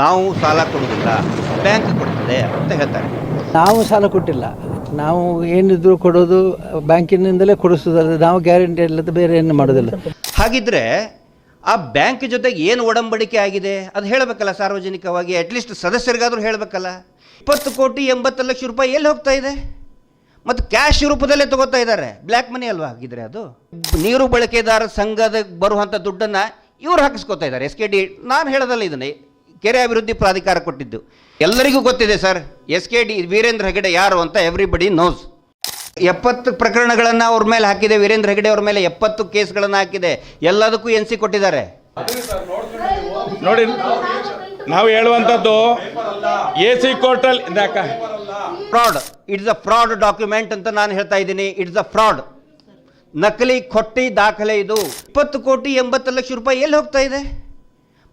ನಾವು ಸಾಲ ಕೊಡೋದಿಲ್ಲ ಬ್ಯಾಂಕ್ ಕೊಡ್ತದೆ ಅಂತ ಹೇಳ್ತಾರೆ. ನಾವು ಸಾಲ ಕೊಟ್ಟಿಲ್ಲ. ನಾವು ಏನಿದ್ರು ಕೊಡೋದು ಬ್ಯಾಂಕಿನಿಂದಲೇ ಕೊಡಿಸೋದಲ್ಲ ನಾವು ಗ್ಯಾರಂಟಿ ಇಲ್ಲದ ಬೇರೆ ಏನು ಮಾಡೋದಿಲ್ಲ. ಹಾಗಿದ್ರೆ ಆ ಬ್ಯಾಂಕ್ ಜೊತೆಗೆ ಏನು ಒಡಂಬಡಿಕೆ ಆಗಿದೆ? ಅದು ಹೇಳಬೇಕಲ್ಲ ಸಾರ್ವಜನಿಕವಾಗಿ ಅಟ್ಲೀಸ್ಟ್ ಸದಸ್ಯರಿಗಾದರೂ ಹೇಳಬೇಕಲ್ಲ. ಇಪ್ಪತ್ತು ಕೋಟಿ ಎಂಬತ್ತು ಲಕ್ಷ ರೂಪಾಯಿ ಎಲ್ಲಿ ಹೋಗ್ತಾ ಇದೆ? ಮತ್ತು ಕ್ಯಾಶ್ ರೂಪದಲ್ಲೇ ತಗೋತಾ ಇದ್ದಾರೆ. ಬ್ಲ್ಯಾಕ್ ಮನಿ ಅಲ್ವಾ ಹಾಗಿದ್ರೆ ಅದು? ನೀರು ಬಳಕೆದಾರ ಸಂಘದ ಬರುವಂಥ ದುಡ್ಡನ್ನು ಇವರು ಹಾಕಿಸ್ಕೊತಾ ಇದ್ದಾರೆ ಎಸ್ ಕೆ ಡಿ ನಾನು ಹೇಳೋದಲ್ಲ ಇದನ್ನೇ. ಕೆರೆ ಅಭಿವೃದ್ಧಿ ಪ್ರಾಧಿಕಾರ ಕೊಟ್ಟಿದ್ದು. ಎಲ್ಲರಿಗೂ ಗೊತ್ತಿದೆ sir S K D Veerendra Hegde ಯಾರು ಅಂತ ಎವ್ರಿಬಡಿ ನೋಸ್ ಎಪ್ಪತ್ತು ಪ್ರಕರಣಗಳನ್ನು ಅವ್ರ ಮೇಲೆ ಹಾಕಿದೆ ವೀರೇಂದ್ರ ಹೆಗಡೆ ಅವ್ರ ಮೇಲೆ ಎಪ್ಪತ್ತು ಕೇಸ್ಗಳನ್ನು ಹಾಕಿದೆ ಎಲ್ಲದಕ್ಕೂ ಎನ್ ಸಿ ಕೊಟ್ಟಿದ್ದಾರೆ. ನೋಡಿ ನಾವು ಹೇಳುವಂಥದ್ದು A C ಕೋರ್ಟಲ್ fraud it's a fraud document ಅಂತ ನಾನು ಹೇಳ್ತಾ ಇದ್ದೀನಿ. ಇಟ್ಸ್ ಅ ಫ್ರಾಡ್ ನಕಲಿ ಕೊಟ್ಟಿ ದಾಖಲೆ ಇದು. ಇಪ್ಪತ್ತು ಕೋಟಿ ಎಂಬತ್ತು ಲಕ್ಷ ರೂಪಾಯಿ ಎಲ್ಲಿ ಹೋಗ್ತಾ ಇದೆ?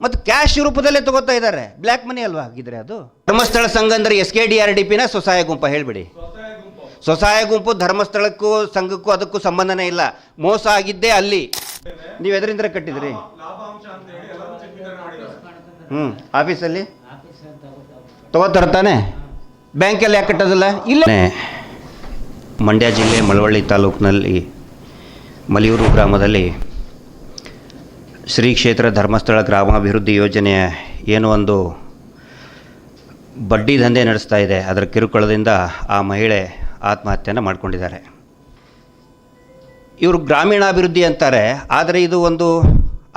ಮತ್ತು ಕ್ಯಾಶ್ ರೂಪದಲ್ಲೇ ತಗೋತಾ ಇದ್ದಾರೆ. ಬ್ಲ್ಯಾಕ್ ಮನಿ ಅಲ್ವಾ ಹಾಗಿದ್ರೆ ಅದು? ಧರ್ಮಸ್ಥಳ ಸಂಘ ಅಂದ್ರೆ S K D R D ಪಿನ ಸ್ವಸಹಾಯ ಗುಂಪು ಹೇಳ್ಬಿಡಿ. ಸ್ವಸಹಾಯ ಗುಂಪು ಧರ್ಮಸ್ಥಳಕ್ಕೂ ಸಂಘಕ್ಕೂ ಅದಕ್ಕೂ ಸಂಬಂಧನೇ ಇಲ್ಲ. ಮೋಸ ಆಗಿದ್ದೇ ಅಲ್ಲಿ. ನೀವು ಎದರಿಂದ ಕಟ್ಟಿದ್ರಿ. ಹ್ಞೂ ಆಫೀಸಲ್ಲಿ? ತಗೋತಾರ ತಾನೆ? ಬ್ಯಾಂಕಲ್ಲಿ ಯಾಕೆ ಕಟ್ಟೋದಿಲ್ಲ? ಇಲ್ಲ. ಮಂಡ್ಯ ಜಿಲ್ಲೆ ಮಳವಳ್ಳಿ ತಾಲೂಕಿನಲ್ಲಿ ಮಲಿಯೂರು ಗ್ರಾಮದಲ್ಲಿ ಶ್ರೀ ಕ್ಷೇತ್ರ ಧರ್ಮಸ್ಥಳ ಗ್ರಾಮಾಭಿವೃದ್ಧಿ ಯೋಜನೆಯ ಏನು ಒಂದು ಬಡ್ಡಿ ದಂಧೆ ನಡೆಸ್ತಾ ಇದೆ. ಅದರ ಕಿರುಕುಳದಿಂದ ಆ ಮಹಿಳೆ ಆತ್ಮಹತ್ಯೆಯನ್ನು ಮಾಡಿಕೊಂಡಿದ್ದಾರೆ. ಇವರು ಗ್ರಾಮೀಣಾಭಿವೃದ್ಧಿ ಅಂತಾರೆ, ಆದರೆ ಇದು ಒಂದು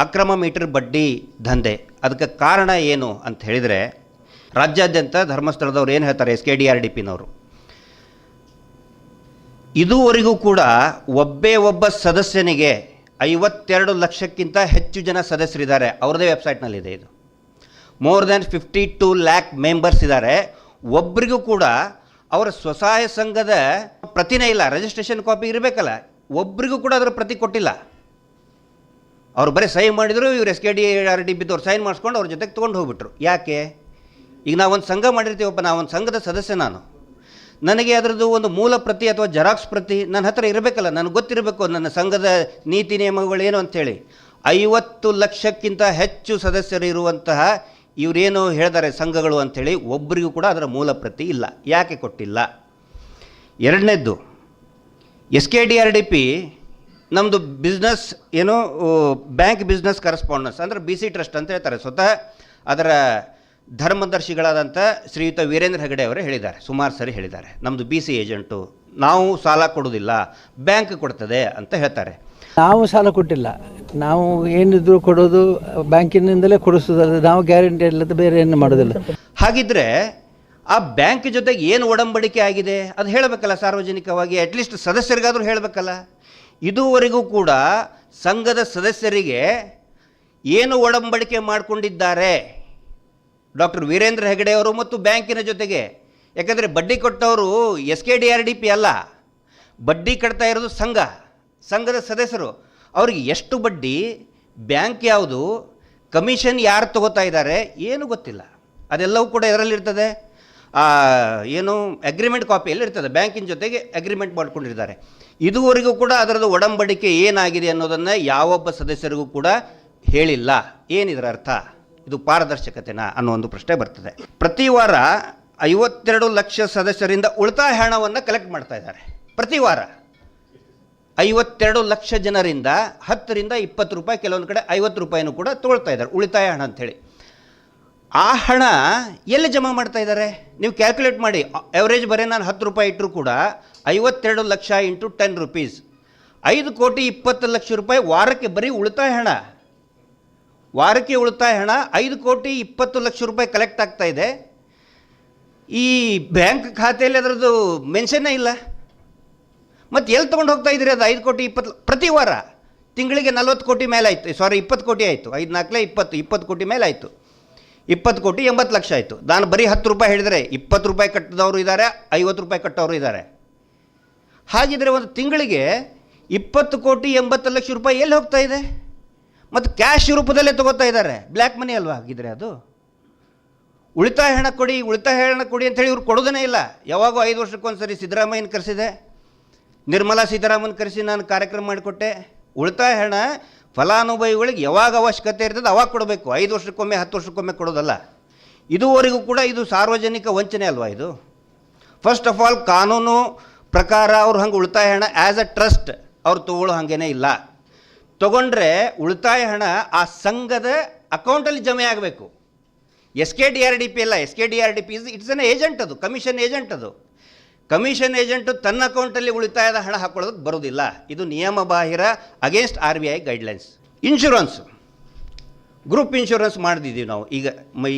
ಅಕ್ರಮ ಮೀಟರ್ ಬಡ್ಡಿ ದಂಧೆ. ಅದಕ್ಕೆ ಕಾರಣ ಏನು ಅಂತ ಹೇಳಿದರೆ, ರಾಜ್ಯಾದ್ಯಂತ ಧರ್ಮಸ್ಥಳದವ್ರು ಏನು ಹೇಳ್ತಾರೆ, S K D R D ಪಿನವರು? ಇದುವರೆಗೂ ಕೂಡ ಒಬ್ಬೇ ಒಬ್ಬ ಸದಸ್ಯನಿಗೆ ಐವತ್ತೆರಡು ಲಕ್ಷಕ್ಕಿಂತ ಹೆಚ್ಚು ಜನ ಸದಸ್ಯರಿದ್ದಾರೆ. ಅವ್ರದ್ದೇ ವೆಬ್ಸೈಟ್ನಲ್ಲಿದೆ ಇದು. More than fifty two lakh members ಇದ್ದಾರೆ. ಒಬ್ಬರಿಗೂ ಕೂಡ ಅವರ ಸ್ವಸಹಾಯ ಸಂಘದ ಪ್ರತಿನೇ ಇಲ್ಲ. ರಿಜಿಸ್ಟ್ರೇಷನ್ ಕಾಪಿ ಇರಬೇಕಲ್ಲ. ಒಬ್ರಿಗೂ ಕೂಡ ಅದರ ಪ್ರತಿ ಕೊಟ್ಟಿಲ್ಲ. ಅವ್ರು ಬರೀ ಸೈನ್ ಮಾಡಿದರು, ಇವ್ರು S K D R D ಬಿದ್ದವ್ರು sign ಮಾಡಿಸ್ಕೊಂಡು ಅವ್ರ ಜೊತೆಗೆ ತೊಗೊಂಡು ಹೋಗ್ಬಿಟ್ರು. ಯಾಕೆ? ಈಗ ನಾವೊಂದು ಸಂಘ ಮಾಡಿರ್ತೀವಪ್ಪ, ನಾವೊಂದು ಸಂಘದ ಸದಸ್ಯ ನಾನು. ನನಗೆ ಅದರದ್ದು ಒಂದು ಮೂಲ ಪ್ರತಿ ಅಥವಾ ಜೆರಾಕ್ಸ್ ಪ್ರತಿ ನನ್ನ ಹತ್ರ ಇರಬೇಕಲ್ಲ, ನನಗೆ ಗೊತ್ತಿರಬೇಕು ನನ್ನ ಸಂಘದ ನೀತಿ ನಿಯಮಗಳೇನು ಅಂಥೇಳಿ. ಐವತ್ತು ಲಕ್ಷಕ್ಕಿಂತ ಹೆಚ್ಚು ಸದಸ್ಯರು ಇರುವಂತಹ ಇವರೇನು ಹೇಳಿದ್ದಾರೆ ಸಂಘಗಳು ಅಂಥೇಳಿ ಒಬ್ಬರಿಗೂ ಕೂಡ ಅದರ ಮೂಲ ಪ್ರತಿ ಇಲ್ಲ. ಯಾಕೆ ಕೊಟ್ಟಿಲ್ಲ? ಎರಡನೇದ್ದು, S K D R D P ನಮ್ಮದು ಬಿಸ್ನೆಸ್ ಏನು ಬ್ಯಾಂಕ್ ಬಿಸ್ನೆಸ್ ಕರೆಸ್ಪಾಂಡೆನ್ಸ್ ಅಂದರೆ ಬಿ ಸಿ ಟ್ರಸ್ಟ್ ಅಂತ ಹೇಳ್ತಾರೆ. ಸ್ವತಃ ಅದರ ಧರ್ಮದರ್ಶಿಗಳಾದಂಥ ಶ್ರೀಯುತ ವೀರೇಂದ್ರ ಹೆಗಡೆ ಅವರೇ ಹೇಳಿದ್ದಾರೆ ಸುಮಾರು ಸರಿ ಹೇಳಿದ್ದಾರೆ. ನಮ್ಮದು ಬಿ ಸಿ ಏಜೆಂಟು ನಾವು ಸಾಲ ಕೊಡೋದಿಲ್ಲ ಬ್ಯಾಂಕ್ ಕೊಡ್ತದೆ ಅಂತ ಹೇಳ್ತಾರೆ. ನಾವು ಸಾಲ ಕೊಟ್ಟಿಲ್ಲ. ನಾವು ಏನಿದ್ರು ಕೊಡೋದು ಬ್ಯಾಂಕಿನಿಂದಲೇ ಕೊಡಿಸೋದಲ್ಲ ನಾವು ಗ್ಯಾರಂಟಿ ಇಲ್ಲದ ಬೇರೆ ಏನು ಮಾಡೋದಿಲ್ಲ. ಹಾಗಿದ್ರೆ ಆ ಬ್ಯಾಂಕ್ ಜೊತೆಗೆ ಏನು ಒಡಂಬಡಿಕೆ ಆಗಿದೆ? ಅದು ಹೇಳಬೇಕಲ್ಲ ಸಾರ್ವಜನಿಕವಾಗಿ ಅಟ್ಲೀಸ್ಟ್ ಸದಸ್ಯರಿಗಾದರೂ ಹೇಳಬೇಕಲ್ಲ. ಇದುವರೆಗೂ ಕೂಡ ಸಂಘದ ಸದಸ್ಯರಿಗೆ ಏನು ಒಡಂಬಡಿಕೆ ಮಾಡಿಕೊಂಡಿದ್ದಾರೆ? ಡಾಕ್ಟರ್ ವೀರೇಂದ್ರ ಹೆಗಡೆ ಅವರು ಮತ್ತು ಬ್ಯಾಂಕಿನ ಜೊತೆಗೆ. ಯಾಕಂದರೆ ಬಡ್ಡಿ ಕೊಟ್ಟವರು S K D R D P ಅಲ್ಲ. ಬಡ್ಡಿ ಕಟ್ತಾ ಇರೋದು ಸಂಘ, ಸಂಘದ ಸದಸ್ಯರು. ಅವ್ರಿಗೆ ಎಷ್ಟು ಬಡ್ಡಿ, ಬ್ಯಾಂಕ್ ಯಾವುದು, ಕಮಿಷನ್ ಯಾರು ತಗೋತಾ ಇದ್ದಾರೆ ಏನು ಗೊತ್ತಿಲ್ಲ. ಅದೆಲ್ಲವೂ ಕೂಡ ಇದರಲ್ಲಿರ್ತದೆ. ಏನು ಅಗ್ರಿಮೆಂಟ್ ಕಾಪಿಯಲ್ಲಿ ಇರ್ತದೆ. ಬ್ಯಾಂಕಿನ ಜೊತೆಗೆ ಅಗ್ರಿಮೆಂಟ್ ಮಾಡಿಕೊಂಡಿರ್ತಾರೆ ಇದುವರೆಗೂ ಕೂಡ ಅದರದ್ದು ಒಡಂಬಡಿಕೆ ಏನಾಗಿದೆ ಅನ್ನೋದನ್ನು ಯಾವೊಬ್ಬ ಸದಸ್ಯರಿಗೂ ಕೂಡ ಹೇಳಿಲ್ಲ. ಏನಿದರ ಅರ್ಥ? ಇದು ಪಾರದರ್ಶಕತೆನಾ ಅನ್ನೋ ಒಂದು ಪ್ರಶ್ನೆ ಬರ್ತದೆ. ಪ್ರತಿ ವಾರ ಐವತ್ತೆರಡು ಲಕ್ಷ ಸದಸ್ಯರಿಂದ ಉಳಿತಾಯ ಹಣವನ್ನು ಕಲೆಕ್ಟ್ ಮಾಡ್ತಾ ಇದ್ದಾರೆ. ಪ್ರತಿ ವಾರ ಐವತ್ತೆರಡು ಲಕ್ಷ ಜನರಿಂದ ಹತ್ತರಿಂದ ಇಪ್ಪತ್ತು ರೂಪಾಯಿ, ಕೆಲವೊಂದು ಕಡೆ ಐವತ್ತು ರೂಪಾಯಿನೂ ಕೂಡ ತೊಗೊಳ್ತಾ ಇದ್ದಾರೆ ಉಳಿತಾಯ ಹಣ ಅಂಥೇಳಿ ಆ ಹಣ ಎಲ್ಲಿ ಜಮಾ ಮಾಡ್ತಾ ಇದ್ದಾರೆ? ನೀವು ಕ್ಯಾಲ್ಕುಲೇಟ್ ಮಾಡಿ. ಎವರೇಜ್ ಬರೀ ನಾನು ಹತ್ತು ರೂಪಾಯಿ ಇಟ್ಟರು ಕೂಡ ಐವತ್ತೆರಡು ಲಕ್ಷ ಇಂಟು ಟೆನ್ ರುಪೀಸ್. ಐದು ಕೋಟಿ ಇಪ್ಪತ್ತು ಲಕ್ಷ ರೂಪಾಯಿ ವಾರಕ್ಕೆ ಬರೀ ಉಳಿತಾಯ ಹಣ. ವಾರಕ್ಕೆ ಉಳಿತಾಯ ಹಣ ಐದು ಕೋಟಿ ಇಪ್ಪತ್ತು ಲಕ್ಷ ರೂಪಾಯಿ ಕಲೆಕ್ಟ್ ಆಗ್ತಾ ಇದೆ. ಈ ಬ್ಯಾಂಕ್ ಖಾತೆಯಲ್ಲಿ ಅದರದ್ದು ಮೆನ್ಷನ್ನೇ ಇಲ್ಲ. ಮತ್ತು ಎಲ್ಲಿ ತೊಗೊಂಡು ಹೋಗ್ತಾ ಇದ್ದೀರಿ ಅದು ಐದು ಕೋಟಿ ಇಪ್ಪತ್ತು ಪ್ರತಿ ವಾರ? ತಿಂಗಳಿಗೆ ನಲ್ವತ್ತು ಕೋಟಿ ಮೇಲೆ ಆಯಿತು ಸಾರಿ ಇಪ್ಪತ್ತು ಕೋಟಿ ಆಯಿತು, ಐದು ನಾಲ್ಕಲೇ ಇಪ್ಪತ್ತು ಇಪ್ಪತ್ತು ಕೋಟಿ ಮೇಲೆ ಆಯಿತು. ಇಪ್ಪತ್ತು ಕೋಟಿ ಎಂಬತ್ತು ಲಕ್ಷ ಆಯಿತು. ನಾನು ಬರೀ ಹತ್ತು ರೂಪಾಯಿ ಹೇಳಿದರೆ ಇಪ್ಪತ್ತು ರೂಪಾಯಿ ಕಟ್ಟಿದವರು ಇದ್ದಾರೆ ಐವತ್ತು ರೂಪಾಯಿ ಕಟ್ಟೋರು ಇದ್ದಾರೆ ಹಾಗಿದ್ರೆ ಒಂದು ತಿಂಗಳಿಗೆ ಇಪ್ಪತ್ತು ಕೋಟಿ ಎಂಬತ್ತು ಲಕ್ಷ ರೂಪಾಯಿ ಎಲ್ಲಿ ಹೋಗ್ತಾ ಇದೆ? ಮತ್ತು ಕ್ಯಾಶ್ ರೂಪದಲ್ಲೇ ತಗೋತಾ ಇದ್ದಾರೆ. ಬ್ಲ್ಯಾಕ್ ಮನಿ ಅಲ್ವಾ ಹಾಗಿದ್ರೆ ಅದು? ಉಳಿತಾಯ ಹಣ ಕೊಡಿ, ಉಳಿತಾಯ ಹಣ ಕೊಡಿ ಅಂತೇಳಿ ಇವ್ರು ಕೊಡೋದೇ ಇಲ್ಲ. ಯಾವಾಗೋ ಐದು ವರ್ಷಕ್ಕೊಂದ್ಸರಿ ಸಿದ್ದರಾಮಯ್ಯನ ಕರೆಸಿದೆ. ನಿರ್ಮಲಾ ಸೀತಾರಾಮನ್ ಕರೆಸಿ ನಾನು ಕಾರ್ಯಕ್ರಮ ಮಾಡಿಕೊಟ್ಟೆ. ಉಳಿತಾಯ ಹಣ ಫಲಾನುಭವಿಗಳಿಗೆ ಯಾವಾಗ ಅವಶ್ಯಕತೆ ಇರ್ತದೆ ಅವಾಗ ಕೊಡಬೇಕು. ಐದು ವರ್ಷಕ್ಕೊಮ್ಮೆ, ಹತ್ತು ವರ್ಷಕ್ಕೊಮ್ಮೆ ಕೊಡೋದಲ್ಲ. ಇದುವರೆಗೂ ಕೂಡ ಇದು ಸಾರ್ವಜನಿಕ ವಂಚನೆ ಅಲ್ವಾ ಇದು? ಫಸ್ಟ್ ಆಫ್ ಆಲ್ ಕಾನೂನು ಪ್ರಕಾರ ಅವ್ರು ಹಂಗೆ ಉಳಿತಾಯ ಹಣ ಆ್ಯಸ್ ಅ ಟ್ರಸ್ಟ್ ಅವ್ರು ತಗೊಳ್ಳೋ ಹಾಗೇನೇ ಇಲ್ಲ. ತಗೊಂಡ್ರೆ ಉಳಿತಾಯ ಹಣ ಆ ಸಂಘದ ಅಕೌಂಟಲ್ಲಿ ಜಮೆ ಆಗಬೇಕು. S K D R D P ಅಲ್ಲ, S K D R D P is it's an agent ಅದು ಕಮಿಷನ್ ಏಜೆಂಟ್ ಅದು. ಕಮಿಷನ್ ಏಜೆಂಟು ತನ್ನ ಅಕೌಂಟಲ್ಲಿ ಉಳಿತಾಯದ ಹಣ ಹಾಕೊಳ್ಳೋದಕ್ಕೆ ಬರೋದಿಲ್ಲ ಇದು ನಿಯಮ ಬಾಹಿರ against R B I guidelines insurance group insurance ಮಾಡಿದ್ದೀವಿ ನಾವು. ಈಗ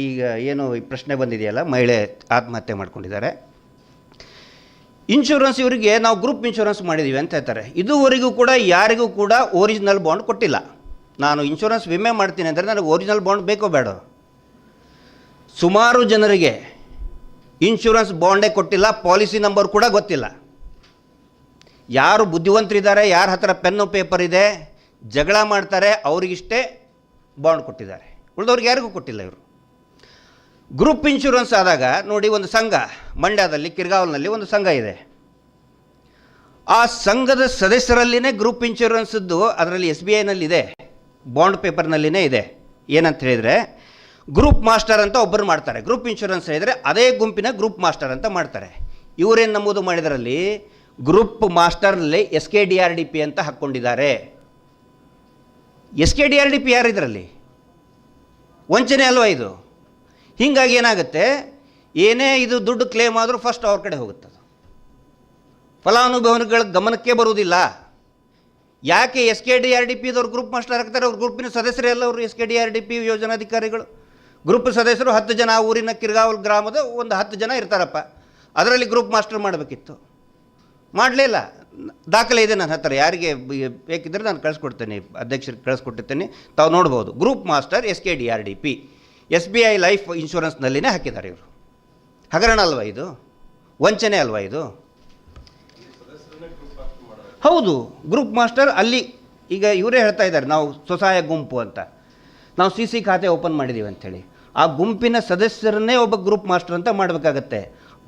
ಈಗ ಏನು ಈ ಪ್ರಶ್ನೆ ಬಂದಿದೆಯಲ್ಲ, ಮಹಿಳೆ ಆತ್ಮಹತ್ಯೆ ಮಾಡ್ಕೊಂಡಿದ್ದಾರೆ. ಇನ್ಶೂರೆನ್ಸ್ ಇವರಿಗೆ ನಾವು ಗ್ರೂಪ್ ಇನ್ಶೂರೆನ್ಸ್ ಮಾಡಿದ್ದೀವಿ ಅಂತ ಹೇಳ್ತಾರೆ. ಇದುವರೆಗೂ ಕೂಡ ಯಾರಿಗೂ ಕೂಡ ಒರಿಜಿನಲ್ ಬಾಂಡ್ ಕೊಟ್ಟಿಲ್ಲ. ನಾನು ಇನ್ಶೂರೆನ್ಸ್ ವಿಮೆ ಮಾಡ್ತೀನಿ ಅಂದರೆ ನನಗೆ ಒರಿಜಿನಲ್ ಬಾಂಡ್ ಬೇಕೋ ಬೇಡ? ಸುಮಾರು ಜನರಿಗೆ ಇನ್ಶೂರೆನ್ಸ್ ಬಾಂಡೇ ಕೊಟ್ಟಿಲ್ಲ ಪಾಲಿಸಿ ನಂಬರ್ ಕೂಡ ಗೊತ್ತಿಲ್ಲ. ಯಾರು ಬುದ್ಧಿವಂತರಿದ್ದಾರೆ, ಯಾರ ಹತ್ರ ಪೆನ್ನು ಪೇಪರ್ ಇದೆ, ಜಗಳ ಮಾಡ್ತಾರೆ, ಅವರಿಗಿಷ್ಟೇ ಬಾಂಡ್ ಕೊಟ್ಟಿದ್ದಾರೆ. ಉಳಿದವ್ರಿಗೆ ಯಾರಿಗೂ ಕೊಟ್ಟಿಲ್ಲ ಇವರು. ಗ್ರೂಪ್ ಇನ್ಶೂರೆನ್ಸ್ ಆದಾಗ ನೋಡಿ ಒಂದು ಸಂಘ, ಮಂಡ್ಯದಲ್ಲಿ, ಕಿರ್ಗಾವಲ್ನಲ್ಲಿ ಒಂದು ಸಂಘ ಇದೆ. ಆ ಸಂಘದ ಸದಸ್ಯರಲ್ಲಿನೇ ಗ್ರೂಪ್ ಇನ್ಶೂರೆನ್ಸ್ದು ಅದರಲ್ಲಿ ಎಸ್ ಬಿ ಐನಲ್ಲಿದೆ, ಬಾಂಡ್ ಪೇಪರ್ನಲ್ಲಿನೇ ಇದೆ. ಏನಂತ ಹೇಳಿದರೆ, ಗ್ರೂಪ್ ಮಾಸ್ಟರ್ ಅಂತ ಒಬ್ಬರು ಮಾಡ್ತಾರೆ. ಗ್ರೂಪ್ ಇನ್ಶೂರೆನ್ಸ್ ಹೇಳಿದರೆ ಅದೇ ಗುಂಪಿನ ಗ್ರೂಪ್ ಮಾಸ್ಟರ್ ಅಂತ ಮಾಡ್ತಾರೆ. ಇವರೇನು ನಮೂದು ಮಾಡಿದರಲ್ಲಿ? Group ಮಾಸ್ಟರ್ನಲ್ಲಿ S K D R D P ಅಂತ ಹಾಕ್ಕೊಂಡಿದ್ದಾರೆ. S K D R D P ಯಾರಿದ್ರಲ್ಲಿ? ವಂಚನೆ ಅಲ್ವಾ ಇದು? ಹೀಗಾಗಿ ಏನಾಗುತ್ತೆ? ಏನೇ ಇದು ದುಡ್ಡು ಕ್ಲೇಮ್ ಆದರೂ ಫಸ್ಟ್ ಅವ್ರ ಕಡೆ ಹೋಗುತ್ತದೆ ಫಲಾನುಭವಿಗಳ ಗಮನಕ್ಕೆ ಬರುವುದಿಲ್ಲ. ಯಾಕೆ S K D R D ಪಿದವ್ರು group master ಆಗ್ತಾರೆ? ಅವ್ರ ಗ್ರೂಪಿನ ಸದಸ್ಯರೇ ಎಲ್ಲ ಅವರು S K D R D P ಯೋಜನಾಧಿಕಾರಿಗಳು. Group ಸದಸ್ಯರು ಹತ್ತು ಜನ ಊರಿನ ಕಿರ್ಗಾವಲ್ ಗ್ರಾಮದ ಒಂದು ಹತ್ತು ಜನ ಇರ್ತಾರಪ್ಪ. ಅದರಲ್ಲಿ ಗ್ರೂಪ್ ಮಾಸ್ಟರ್ ಮಾಡಬೇಕಿತ್ತು. ಮಾಡಲಿಲ್ಲ ದಾಖಲೆ ಇದೆ ನನ್ನ ಹತ್ತಿರ ಯಾರಿಗೆ ಬೇಕಿದ್ದರೆ ನಾನು ಕಳಿಸ್ಕೊಡ್ತೇನೆ, ಅಧ್ಯಕ್ಷರಿಗೆ ಕಳಿಸ್ಕೊಟ್ಟಿರ್ತೇನೆ. ತಾವು ನೋಡ್ಬೋದು. Group master S K D R D P S B I life ಇನ್ಶೂರೆನ್ಸ್ನಲ್ಲಿನೇ ಹಾಕಿದ್ದಾರೆ ಇವರು. ಹಗರಣ ಅಲ್ವಾ ಇದು? ವಂಚನೆ ಅಲ್ವಾ ಇದು? ಹೌದು ಗ್ರೂಪ್ ಮಾಸ್ಟರ್ ಅಲ್ಲಿ ಈಗ ಇವರೇ ಹೇಳ್ತಾ ಇದ್ದಾರೆ ನಾವು ಸ್ವಸಹಾಯ ಗುಂಪು ಅಂತ. ನಾವು ಸಿ ಸಿ ಖಾತೆ ಓಪನ್ ಮಾಡಿದ್ದೀವಿ ಅಂಥೇಳಿ. ಆ ಗುಂಪಿನ ಸದಸ್ಯರನ್ನೇ ಒಬ್ಬ ಗ್ರೂಪ್ ಮಾಸ್ಟರ್ ಅಂತ ಮಾಡಬೇಕಾಗತ್ತೆ.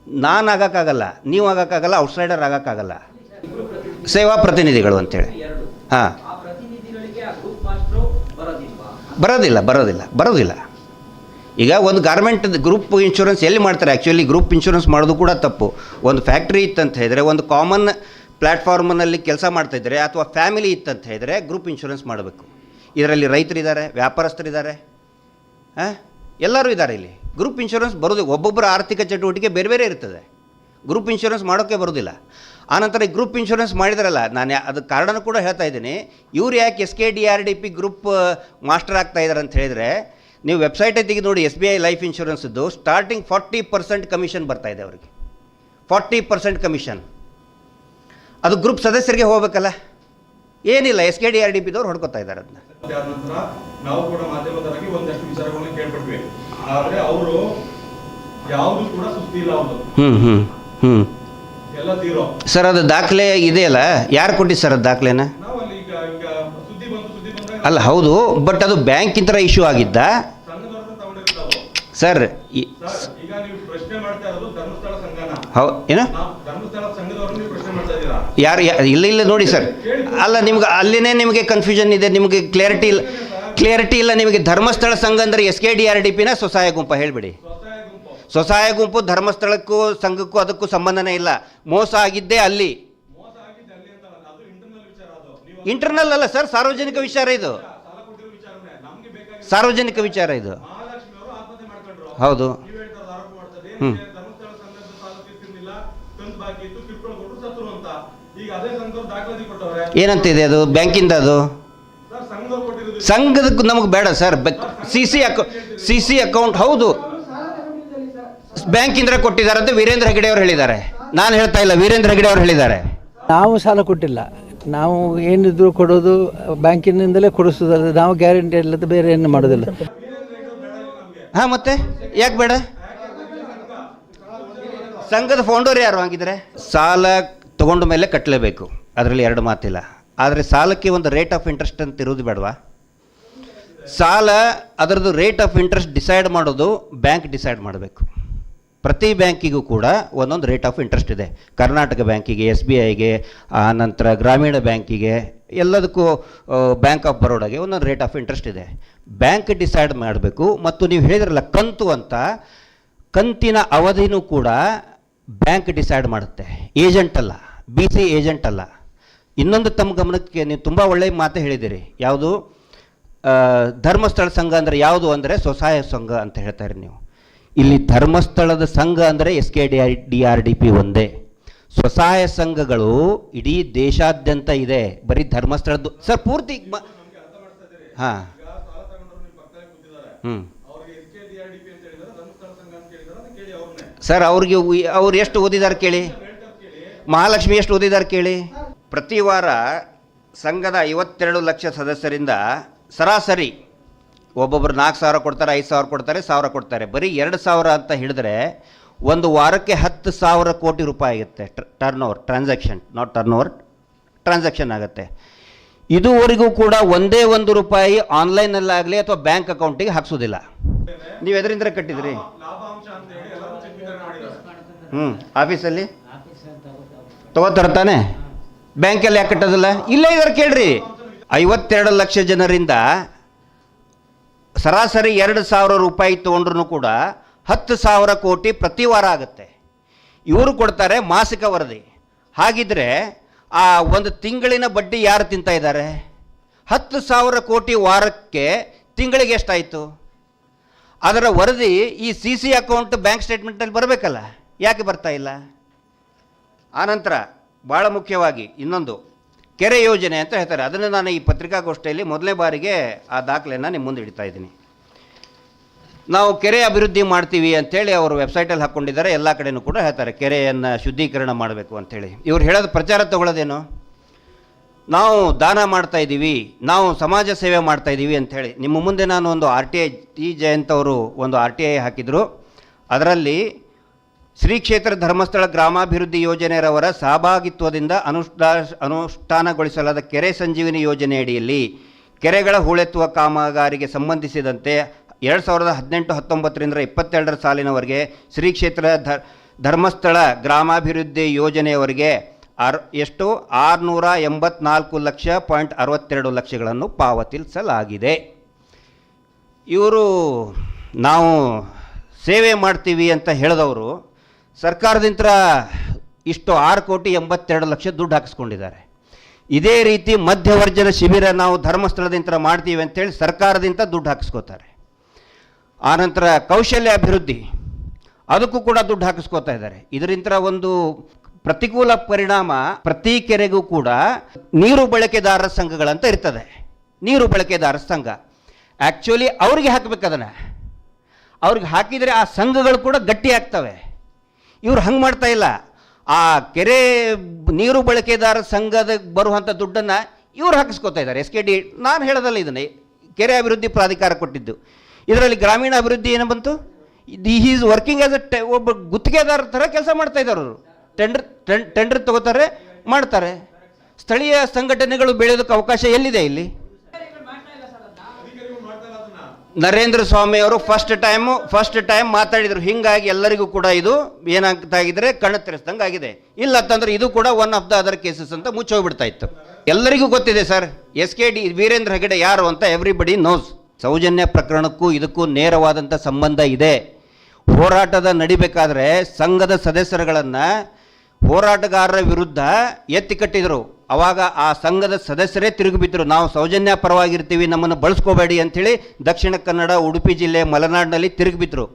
ನಾನು ಆಗೋಕ್ಕಾಗಲ್ಲ ನೀವು ಆಗೋಕ್ಕಾಗಲ್ಲ ಔಟ್ಸೈಡರ್ ಆಗೋಕ್ಕಾಗಲ್ಲ. ಸೇವಾ ಪ್ರತಿನಿಧಿಗಳು ಅಂತೇಳಿ ಹಾಂ. ಬರೋದಿಲ್ಲ ಬರೋದಿಲ್ಲ ಬರೋದಿಲ್ಲ. ಈಗ ಒಂದು ಗಾರ್ಮೆಂಟ್ ಗ್ರೂಪ್ ಇನ್ಶೂರೆನ್ಸ್ ಎಲ್ಲಿ ಮಾಡ್ತಾರೆ? ಆ್ಯಕ್ಚುಲಿ ಗ್ರೂಪ್ ಇನ್ಶೂರೆನ್ಸ್ ಮಾಡೋದು ಕೂಡ ತಪ್ಪು. ಒಂದು ಫ್ಯಾಕ್ಟ್ರಿ ಇತ್ತಂತ ಹೇಳಿದರೆ, ಒಂದು ಕಾಮನ್ ಪ್ಲ್ಯಾಟ್ಫಾರ್ಮ್ನಲ್ಲಿ ಕೆಲಸ ಮಾಡ್ತಾಯಿದ್ರೆ ಅಥವಾ ಫ್ಯಾಮಿಲಿ ಇತ್ತಂತ ಹೇಳಿದರೆ ಗ್ರೂಪ್ ಇನ್ಶೂರೆನ್ಸ್ ಮಾಡಬೇಕು. ಇದರಲ್ಲಿ ರೈತರಿದ್ದಾರೆ ವ್ಯಾಪಾರಸ್ಥರಿದ್ದಾರೆ ಹಾಂ? ಎಲ್ಲರೂ ಇದ್ದಾರೆ ಇಲ್ಲಿ. ಗ್ರೂಪ್ ಇನ್ಶೂರೆನ್ಸ್ ಬರೋದು, ಒಬ್ಬೊಬ್ಬರ ಆರ್ಥಿಕ ಚಟುವಟಿಕೆ ಬೇರೆ ಬೇರೆ ಇರ್ತದೆ. ಗ್ರೂಪ್ ಇನ್ಶೂರೆನ್ಸ್ ಮಾಡೋಕ್ಕೆ ಬರೋದಿಲ್ಲ. ಆನಂತರ ಈ ಗ್ರೂಪ್ ಇನ್ಶೂರೆನ್ಸ್ ಮಾಡಿದ್ರಲ್ಲ, ನಾನು ಅದಕ್ಕೆ ಕಾರಣ ಕೂಡ ಹೇಳ್ತಾ ಇದ್ದೀನಿ. ಇವ್ರು ಯಾಕೆ S K D R D P group master ಆಗ್ತಾ ಇದ್ದಾರೆ ಅಂತ ಹೇಳಿದರೆ ನೀವು ವೆಬ್ಸೈಟೇ ತೆಗೆದು ನೋಡಿ ಎಸ್ ಬಿ ಐ ಲೈಫ್ ಇನ್ಶೂರೆನ್ಸ್ದು ಸ್ಟಾರ್ಟಿಂಗ್ ಫಾರ್ಟಿ ಪರ್ಸೆಂಟ್ ಕಮಿಷನ್ ಬರ್ತಾ ಇದೆ ಅವರಿಗೆ. ಫಾರ್ಟಿ ಪರ್ಸೆಂಟ್ ಕಮಿಷನ್ ಅದು ಗ್ರೂಪ್ ಸದಸ್ಯರಿಗೆ ಹೋಗಬೇಕಲ್ಲ? ಏನಿಲ್ಲ S K D R D ಪಿದವ್ರು ಹೊಡ್ಕೊತಾ ಇದ್ದಾರೆ ಅದನ್ನ ನಾವು ಕೂಡ ಮಾಧ್ಯಮದವರಾಗಿ ಒಂದಷ್ಟು ವಿಚಾರಗಳನ್ನ ಆದರೆ ಅವರು ಯಾವುದು ಕೂಡ ಸುದ್ದಿ ಇಲ್ಲ ಅವರು ಹ್ಞೂ ಹ್ಞೂ ಹ್ಞೂ ಎಲ್ಲ ತೀರೋ ಸರ್ ಅದು ದಾಖಲೆ ಇದೆಯಲ್ಲ? ಯಾರು ಕೊಟ್ಟಿದ್ದು ಸರ್ ಅದು ದಾಖಲೆನ? ಅಲ್ಲ, ಹೌದು ಬಟ್ ಅದು ಬ್ಯಾಂಕ್ ಥರ ಇಶ್ಯೂ ಆಗಿದ್ದ. ಸರ್ ಹೌ, ಏನು? ಯಾರು ಇಲ್ಲ ಇಲ್ಲ, ನೋಡಿ ಸರ್ ಅಲ್ಲ, ನಿಮ್ಗೆ ಅಲ್ಲಿನೇ ನಿಮಗೆ ಕನ್ಫ್ಯೂಷನ್ ಇದೆ, ನಿಮಗೆ ಕ್ಲಿಯರಿಟಿ ಇಲ್ಲ. ಕ್ಲಿಯರಿಟಿ ಇಲ್ಲ, ನಿಮಗೆ ಧರ್ಮಸ್ಥಳ ಸಂಘ ಅಂದರೆ S K D R D ಪಿನ ಸ್ವಸಹಾಯ ಗುಂಪ, ಹೇಳಿಬಿಡಿ. ಸ್ವಸಹಾಯ ಗುಂಪು ಧರ್ಮಸ್ಥಳಕ್ಕೂ, ಸಂಘಕ್ಕೂ ಅದಕ್ಕೂ ಸಂಬಂಧನೇ ಇಲ್ಲ. ಮೋಸ ಆಗಿದ್ದೇ ಅಲ್ಲಿ. ಇಂಟರ್ನಲ್ ಅಲ್ಲ ಸರ್ ಸಾರ್ವಜನಿಕ ವಿಚಾರ ಇದು. ಸಾರ್ವಜನಿಕ ವಿಚಾರ ಇದು. ಹೌದು. ಹ್ಞೂ ಏನಂತಿದೆ ಅದು? ಬ್ಯಾಂಕಿಂದ ಅದು? ಸಂಘದ ನಮಗೆ ಬೇಡ ಸರ್ ಸಿ ಸಿ ಅಕೌ ಸಿ ಸಿ ಅಕೌಂಟ್ ಹೌದು. ಬ್ಯಾಂಕಿಂದ ಕೊಟ್ಟಿದ್ದಾರೆ ಅಂತ ವೀರೇಂದ್ರ ಹೆಗಡೆ ಅವರು ಹೇಳಿದ್ದಾರೆ. ನಾನು ಹೇಳ್ತಾ ಇಲ್ಲ, ವೀರೇಂದ್ರ ಹೆಗಡೆ ಅವರು ಹೇಳಿದ್ದಾರೆ. ನಾವು ಸಾಲ ಕೊಟ್ಟಿಲ್ಲ. ನಾವು ಏನಿದ್ರು ಕೊಡೋದು ಬ್ಯಾಂಕಿನಿಂದಲೇ ಕೊಡಿಸೋದಲ್ಲ ನಾವು ಗ್ಯಾರಂಟಿ ಇಲ್ಲದ ಬೇರೆ ಏನು ಮಾಡೋದಿಲ್ಲ. ಹಾಂ ಮತ್ತೆ? ಯಾಕೆ ಬೇಡ? ಸಂಘದ ಫೌಂಡರ್ ಯಾರು ಹಂಗಿದ್ರೆ? ಸಾಲ ತಗೊಂಡ ಮೇಲೆ ಕಟ್ಟಲೇಬೇಕು ಅದರಲ್ಲಿ ಎರಡು ಮಾತಿಲ್ಲ. ಆದರೆ ಸಾಲಕ್ಕೆ ಒಂದು ರೇಟ್ ಆಫ್ ಇಂಟ್ರೆಸ್ಟ್ ಅಂತ ಇರೋದು ಬೇಡವಾ? ಸಾಲ ಅದರದ್ದು ರೇಟ್ ಆಫ್ ಇಂಟ್ರೆಸ್ಟ್ ಡಿಸೈಡ್ ಮಾಡೋದು ಬ್ಯಾಂಕ್ ಡಿಸೈಡ್ ಮಾಡಬೇಕು. ಪ್ರತಿ ಬ್ಯಾಂಕಿಗೂ ಕೂಡ ಒಂದೊಂದು ರೇಟ್ ಆಫ್ ಇಂಟ್ರೆಸ್ಟ್ ಇದೆ. ಕರ್ನಾಟಕ ಬ್ಯಾಂಕಿಗೆ ಎಸ್ ಬಿ ಐಗೆ ನಂತರ ಗ್ರಾಮೀಣ ಬ್ಯಾಂಕಿಗೆ, ಎಲ್ಲದಕ್ಕೂ ಬ್ಯಾಂಕ್ ಆಫ್ ಬರೋಡಾಗೆ ಒಂದೊಂದು ರೇಟ್ ಆಫ್ ಇಂಟ್ರೆಸ್ಟ್ ಇದೆ. ಬ್ಯಾಂಕ್ ಡಿಸೈಡ್ ಮಾಡಬೇಕು ಮತ್ತು ನೀವು ಹೇಳಿದ್ರಲ್ಲ ಕಂತು ಅಂತ, ಕಂತಿನ ಅವಧಿನೂ ಕೂಡ ಬ್ಯಾಂಕ್ ಡಿಸೈಡ್ ಮಾಡುತ್ತೆ. ಏಜೆಂಟ್ ಅಲ್ಲ ಬಿ ಸಿ ಏಜೆಂಟ್ ಅಲ್ಲ. ಇನ್ನೊಂದು ತಮ್ಮ ಗಮನಕ್ಕೆ ನೀವು ತುಂಬ ಒಳ್ಳೆಯ ಮಾತು ಹೇಳಿದಿರಿ ಯಾವುದು ಧರ್ಮಸ್ಥಳ ಸಂಘ ಅಂದರೆ ಯಾವುದು ಅಂದರೆ ಸ್ವಸಹಾಯ ಸಂಘ ಅಂತ ಹೇಳ್ತಾರೆ ನೀವು. ಇಲ್ಲಿ ಧರ್ಮಸ್ಥಳದ ಸಂಘ ಅಂದರೆ S K D R D R D P ಒಂದೇ. ಸ್ವಸಹಾಯ ಸಂಘಗಳು ಇಡೀ ದೇಶಾದ್ಯಂತ ಇದೆ. ಬರೀ ಧರ್ಮಸ್ಥಳದ್ದು, ಸರ್, ಪೂರ್ತಿ ಹಾಂ. ಹ್ಞೂ ಸರ್, ಅವ್ರಿಗೆ ಅವ್ರು ಎಷ್ಟು ಓದಿದ್ದಾರೆ ಕೇಳಿ? ಮಹಾಲಕ್ಷ್ಮಿ ಎಷ್ಟು ಓದಿದ್ದಾರೆ ಕೇಳಿ? ಪ್ರತಿ ವಾರ ಸಂಘದ ಐವತ್ತೆರಡು ಲಕ್ಷ ಸದಸ್ಯರಿಂದ ಸರಾಸರಿ ಒಬ್ಬೊಬ್ರು ನಾಲ್ಕು ಸಾವಿರ ಕೊಡ್ತಾರೆ, ಐದು ಸಾವಿರ ಕೊಡ್ತಾರೆ ಸಾವಿರ ಕೊಡ್ತಾರೆ. ಬರೀ ಎರಡು ಸಾವಿರ ಅಂತ ಹೇಳಿದ್ರೆ ಒಂದು ವಾರಕ್ಕೆ ಹತ್ತು ಸಾವಿರ ಕೋಟಿ ರೂಪಾಯಿ ಆಗುತ್ತೆ. Turnover transaction not turnover transaction ಆಗುತ್ತೆ. ಇದುವರೆಗೂ ಕೂಡ ಒಂದೇ ಒಂದು ರೂಪಾಯಿ ಆನ್ಲೈನಲ್ಲಾಗಲಿ ಅಥವಾ ಬ್ಯಾಂಕ್ ಅಕೌಂಟಿಗೆ ಹಾಕ್ಸೋದಿಲ್ಲ. ನೀವು ಎದರಿಂದ ಕಟ್ಟಿದ್ರಿ? ಹ್ಞೂ ಆಫೀಸಲ್ಲಿ? ತಗೋತಾರೆ ತಾನೆ? ಬ್ಯಾಂಕಲ್ಲಿ ಯಾಕೆ ಕಟ್ಟೋದಿಲ್ಲ? ಇಲ್ಲೇ ಇದಾರೆ ಕೇಳ್ರಿ. ಐವತ್ತೆರಡು ಲಕ್ಷ ಜನರಿಂದ ಸರಾಸರಿ ಎರಡು ಸಾವಿರ ರೂಪಾಯಿ ತೊಗೊಂಡ್ರು ಕೂಡ ಹತ್ತು ಸಾವಿರ ಕೋಟಿ ಪ್ರತಿ ವಾರ ಆಗುತ್ತೆ. ಇವರು ಕೊಡ್ತಾರೆ ಮಾಸಿಕ ವರದಿ. ಹಾಗಿದ್ರೆ ಆ ಒಂದು ತಿಂಗಳಿನ ಬಡ್ಡಿ ಯಾರು ತಿಂತಾ ಇದ್ದಾರೆ? ಹತ್ತು ಸಾವಿರ ಕೋಟಿ ವಾರಕ್ಕೆ ತಿಂಗಳಿಗೆ ಎಷ್ಟಾಯಿತು? ಅದರ ವರದಿ ಈ ಸಿ ಸಿ ಅಕೌಂಟ್ ಬ್ಯಾಂಕ್ ಸ್ಟೇಟ್ಮೆಂಟಲ್ಲಿ ಬರಬೇಕಲ್ಲ? ಯಾಕೆ ಬರ್ತಾ ಇಲ್ಲ? ಆನಂತರ ಭಾಳ ಮುಖ್ಯವಾಗಿ ಇನ್ನೊಂದು ಕೆರೆ ಯೋಜನೆ ಅಂತ ಹೇಳ್ತಾರೆ. ಅದನ್ನು ನಾನು ಈ ಪತ್ರಿಕಾಗೋಷ್ಠಿಯಲ್ಲಿ ಮೊದಲನೇ ಬಾರಿಗೆ ಆ ದಾಖಲೆಯನ್ನು ನಿಮ್ಮ ಮುಂದೆ ಇಡ್ತಾ ಇದ್ದೀನಿ. ನಾವು ಕೆರೆ ಅಭಿವೃದ್ಧಿ ಮಾಡ್ತೀವಿ ಅಂತೇಳಿ ಅವರು ವೆಬ್ಸೈಟಲ್ಲಿ ಹಾಕ್ಕೊಂಡಿದ್ದಾರೆ ಎಲ್ಲ ಕಡೆಯೂ ಕೂಡ ಹೇಳ್ತಾರೆ, ಕೆರೆಯನ್ನು ಶುದ್ಧೀಕರಣ ಮಾಡಬೇಕು ಅಂಥೇಳಿ ಇವ್ರು ಹೇಳೋದು ಪ್ರಚಾರ ತಗೊಳ್ಳೋದೇನು? ನಾವು ದಾನ ಮಾಡ್ತಾ ಇದ್ದೀವಿ, ನಾವು ಸಮಾಜ ಸೇವೆ ಮಾಡ್ತಾ ಇದ್ದೀವಿ ಅಂಥೇಳಿ ನಿಮ್ಮ ಮುಂದೆ ನಾನು ಒಂದು R T I, T Jayanth ಅವರು ಒಂದು ಆರ್ ಟಿ ಐ ಹಾಕಿದರು. ಅದರಲ್ಲಿ ಶ್ರೀ ಕ್ಷೇತ್ರ ಧರ್ಮಸ್ಥಳ ಗ್ರಾಮಾಭಿವೃದ್ಧಿ ಯೋಜನೆಯವರ ಸಹಭಾಗಿತ್ವದಿಂದ ಅನುಷ್ಠಾ ಅನುಷ್ಠಾನಗೊಳಿಸಲಾದ ಕೆರೆ ಸಂಜೀವಿನಿ ಯೋಜನೆ ಅಡಿಯಲ್ಲಿ ಕೆರೆಗಳ ಹೂಳೆತ್ತುವ ಕಾಮಗಾರಿಗೆ ಸಂಬಂಧಿಸಿದಂತೆ ಎರಡು ಸಾವಿರದ ಹದಿನೆಂಟು ಹತ್ತೊಂಬತ್ತರಿಂದ ಇಪ್ಪತ್ತೆರಡರ ಸಾಲಿನವರೆಗೆ ಶ್ರೀ ಕ್ಷೇತ್ರ ಧರ್ಮಸ್ಥಳ ಗ್ರಾಮಾಭಿವೃದ್ಧಿ ಯೋಜನೆಯವರಿಗೆ ಅರ್ ಎಷ್ಟು ಆರುನೂರ ಎಂಬತ್ನಾಲ್ಕು ಲಕ್ಷ ಪಾಯಿಂಟ್ ಅರವತ್ತೆರಡು ಲಕ್ಷಗಳನ್ನು ಪಾವತಿಸಲಾಗಿದೆ. ಇವರು ನಾವು ಸೇವೆ ಮಾಡ್ತೀವಿ ಅಂತ ಹೇಳಿದವರು ಸರ್ಕಾರದಿಂದ ಇಷ್ಟು ಆರು ಕೋಟಿ ಎಂಬತ್ತೆರಡು ಲಕ್ಷ ದುಡ್ಡು ಹಾಕಿಸ್ಕೊಂಡಿದ್ದಾರೆ. ಇದೇ ರೀತಿ ಮಧ್ಯವರ್ಜನ ಶಿಬಿರ ನಾವು ಧರ್ಮಸ್ಥಳದಿಂದ ಮಾಡ್ತೀವಿ ಅಂತೇಳಿ ಸರ್ಕಾರದಿಂದ ದುಡ್ಡು ಹಾಕಿಸ್ಕೋತಾರೆ. ಆನಂತರ ಕೌಶಲ್ಯ ಅಭಿವೃದ್ಧಿ, ಅದಕ್ಕೂ ಕೂಡ ದುಡ್ಡು ಹಾಕಿಸ್ಕೋತಾ ಇದ್ದಾರೆ. ಇದರಿಂದ ಒಂದು ಪ್ರತಿಕೂಲ ಪರಿಣಾಮ ಪ್ರತಿ ಕೆರೆಗೂ ಕೂಡ ನೀರು ಬಳಕೆದಾರರ ಸಂಘಗಳಂತ ಇರ್ತದೆ. ನೀರು ಬಳಕೆದಾರರ ಸಂಘ. ಆ್ಯಕ್ಚುಲಿ ಅವ್ರಿಗೆ ಹಾಕಬೇಕು ಅದನ್ನು. ಅವ್ರಿಗೆ ಹಾಕಿದರೆ ಆ ಸಂಘಗಳು ಕೂಡ ಗಟ್ಟಿ ಆಗ್ತವೆ. ಇವ್ರು ಹಂಗೆ ಮಾಡ್ತಾ ಇಲ್ಲ. ಆ ಕೆರೆ ನೀರು ಬಳಕೆದಾರ ಸಂಘದ ಬರುವಂಥ ದುಡ್ಡನ್ನು ಇವ್ರು ಹಾಕಿಸ್ಕೊತಾ ಇದ್ದಾರೆ. ಎಸ್ ಕೆ ಡಿ ನಾನು ಹೇಳೋದಲ್ಲ ಇದನ್ನೇ. ಕೆರೆ ಅಭಿವೃದ್ಧಿ ಪ್ರಾಧಿಕಾರ ಕೊಟ್ಟಿದ್ದು. ಇದರಲ್ಲಿ ಗ್ರಾಮೀಣ ಅಭಿವೃದ್ಧಿ ಏನು ಬಂತು? The is working as a ಒಬ್ಬ ಗುತ್ತಿಗೆದಾರ ಥರ ಕೆಲಸ ಮಾಡ್ತಾ ಇದ್ದಾರೆ ಅವರು. ಟೆಂಡರ್ ಟೆಂಡರ್ ತಗೋತಾರೆ, ಮಾಡ್ತಾರೆ. ಸ್ಥಳೀಯ ಸಂಘಟನೆಗಳು ಬೆಳೆಯೋದಕ್ಕೆ ಅವಕಾಶ ಎಲ್ಲಿದೆ ಇಲ್ಲಿ? ನರೇಂದ್ರ ಸ್ವಾಮಿ ಅವರು ಫಸ್ಟ್ ಟೈಮು ಫಸ್ಟ್ ಟೈಮ್ ಮಾತಾಡಿದರು. ಹಿಂಗಾಗಿ ಎಲ್ಲರಿಗೂ ಕೂಡ ಇದು ಏನಾಗ್ತಾಗಿದ್ರೆ ಕಣ್ಣು ತೆರೆಸ್ದಂಗೆ ಆಗಿದೆ ಇಲ್ಲ ಅಂತಂದ್ರೆ ಇದು ಕೂಡ one of the other cases ಅಂತ ಮುಚ್ಚೋಗ್ಬಿಡ್ತಾ ಇತ್ತು. ಎಲ್ಲರಿಗೂ ಗೊತ್ತಿದೆ sir S K D Veerendra Hegde ಯಾರು ಅಂತ ಎವ್ರಿಬಡಿ ನೋಸ್ ಸೌಜನ್ಯ ಪ್ರಕರಣಕ್ಕೂ ಇದಕ್ಕೂ ನೇರವಾದಂಥ ಸಂಬಂಧ ಇದೆ. ಹೋರಾಟದ ನಡಿಬೇಕಾದ್ರೆ ಸಂಘದ ಸದಸ್ಯರುಗಳನ್ನು ಹೋರಾಟಗಾರರ ವಿರುದ್ಧ ಎತ್ತಿ ಕಟ್ಟಿದರು. ಅವಾಗ ಆ ಸಂಘದ ಸದಸ್ಯರೇ ತಿರುಗಿ ಬಿದ್ದರು ನಾವು ಸೌಜನ್ಯ ಪರವಾಗಿರ್ತೀವಿ, ನಮ್ಮನ್ನು ಬಳಸ್ಕೋಬೇಡಿ ಅಂಥೇಳಿ ದಕ್ಷಿಣ ಕನ್ನಡ, ಉಡುಪಿ ಜಿಲ್ಲೆ, ಮಲೆನಾಡಿನಲ್ಲಿ ತಿರುಗಿ ಬಿದ್ದರು